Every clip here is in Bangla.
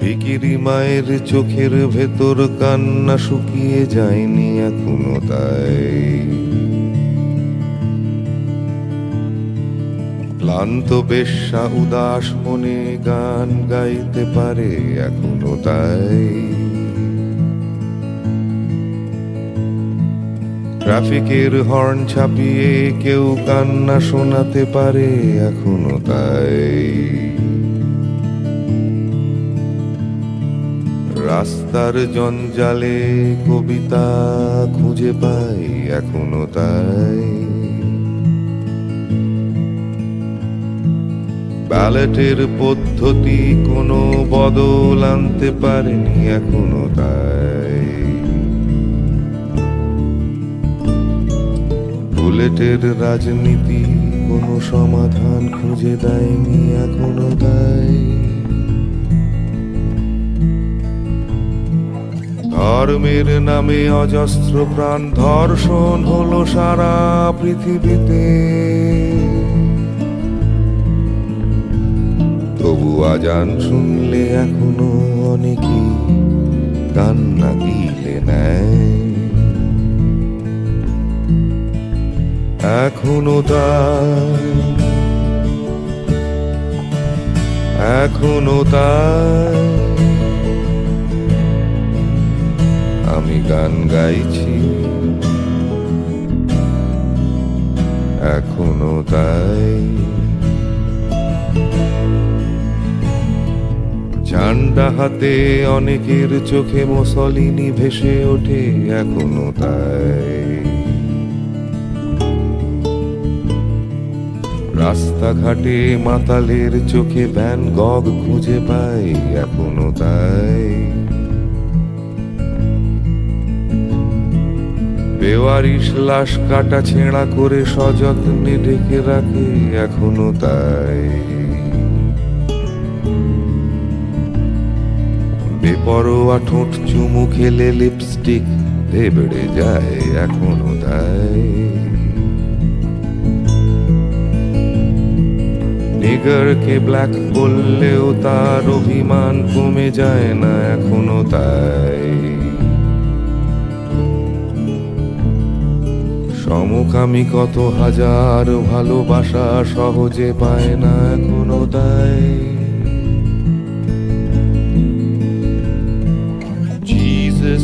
ভিকিরি মায়ের চোখের ভেতর কান্না শুকিয়ে যায়নি এখনও তাই। ক্লান্ত বেশ্যা উদাস মনে গান গাইতে পারে এখনও তাই। ট্রাফিকের হর্ন ছাপিয়ে কেউ কান্না শোনাতে পারে এখনও তাই। রাস্তার জঞ্জালে কবিতা খুঁজে পাই এখনও তাই। ব্যালেটের পদ্ধতি কোনো বদল আনতে পারেনি এখনও তাই। বুলেটের রাজনীতি কোনো সমাধান খুঁজে দেয়নি, এখনও তাই। ধর্মের নামে অজস্র প্রাণ, ধর্ষণ হলো সারা পৃথিবীতে। তবু আজান শুনলে এখনও অনেকেই কান্না গিলে নেয়। এখনও তাই এখনও তাই আমি গান গাইছি। এখনও তাই। ঝান্ডা হাতে অনেকের চোখে মুসলিনি ভেসে ওঠে, এখনও তাই। রাস্তাঘাটে মাতালের চোখে ভ্যান গগ খুঁজে পাই, এখনও তাই। বেওয়ারিশ লাশ কাটা ছেঁড়া করে সযত্নে ঢেকে রাখে, এখনও তাই। বেপরোয়া ঠোঁট চুমু খেলে লিপস্টিক বেড়ে যায়, এখনও তাই। নিগারকে ব্ল্যাক বললেও তার অভিমান কমে যায় না এখনও তাই। সমকামী কত হাজার ভালোবাসা সহজে পায় না এখনও তাই।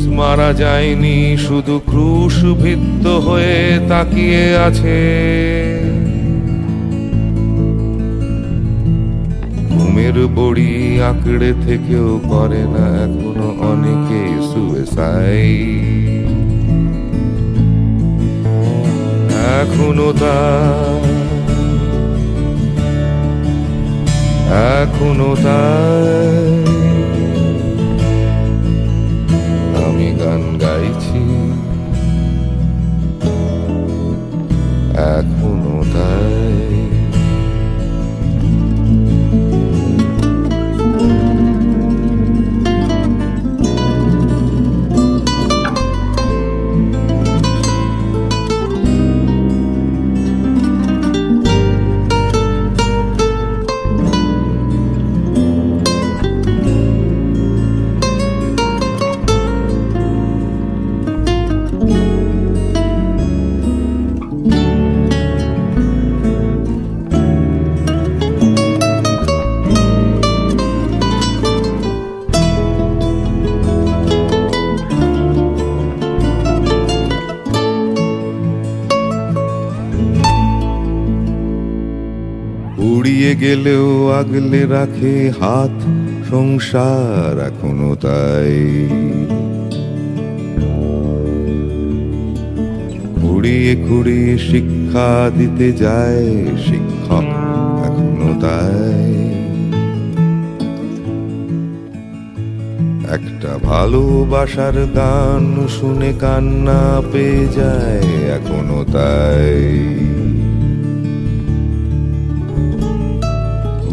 মারা যায়নি, শুধু ক্রুশভিত্ত হয়ে তাকিয়ে আছে। ঘুমের বড়ি আঁকড়ে থেকেও করে না এখনও অনেকে সুয়েসাইড এখনও তা, এখনও তাই আমি গান উড়িয়ে গেলেও আগলে রাখে হাত, সংসার এখনও তাই। খুঁড়িয়ে খুঁড়িয়ে শিক্ষা দিতে যায় শিক্ষক এখনও তাই। একটা ভালোবাসার গান শুনে কান্না পেয়ে যায়, এখনও তাই।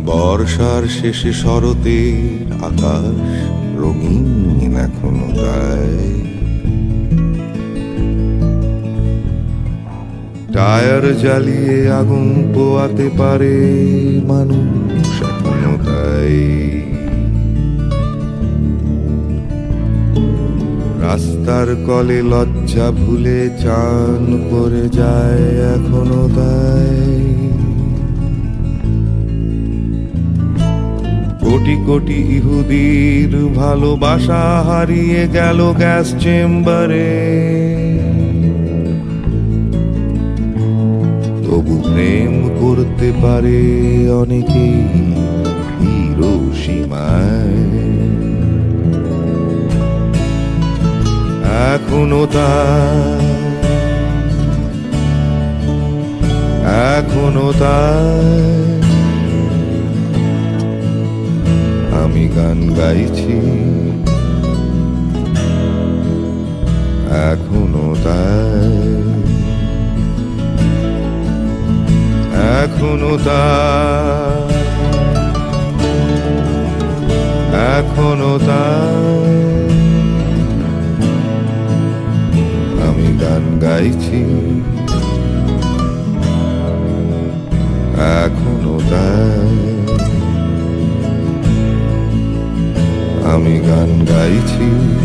বর্ষার শেষে শরতের আকাশ রঙিন এখনও তাই টায়ার জ্বালিয়ে আগুন পোয়াতে পারে মানুষ এখনও তাই রাস্তার কলে লজ্জা ভুলে চান করে যায় এখনও তাই কোটি কোটি ইহুদির ভালোবাসা হারিয়ে গেল গ্যাস চেম্বারে। তবু প্রেম করতে পারে অনেকেই হিরোসীমায় এখনও তা, এখনও তাই আমি গান গাইছি। এখনও তাই। এখনও তাই। এখনও তাই। আমি গান গাইছি। এখনও আমি গান গাইছি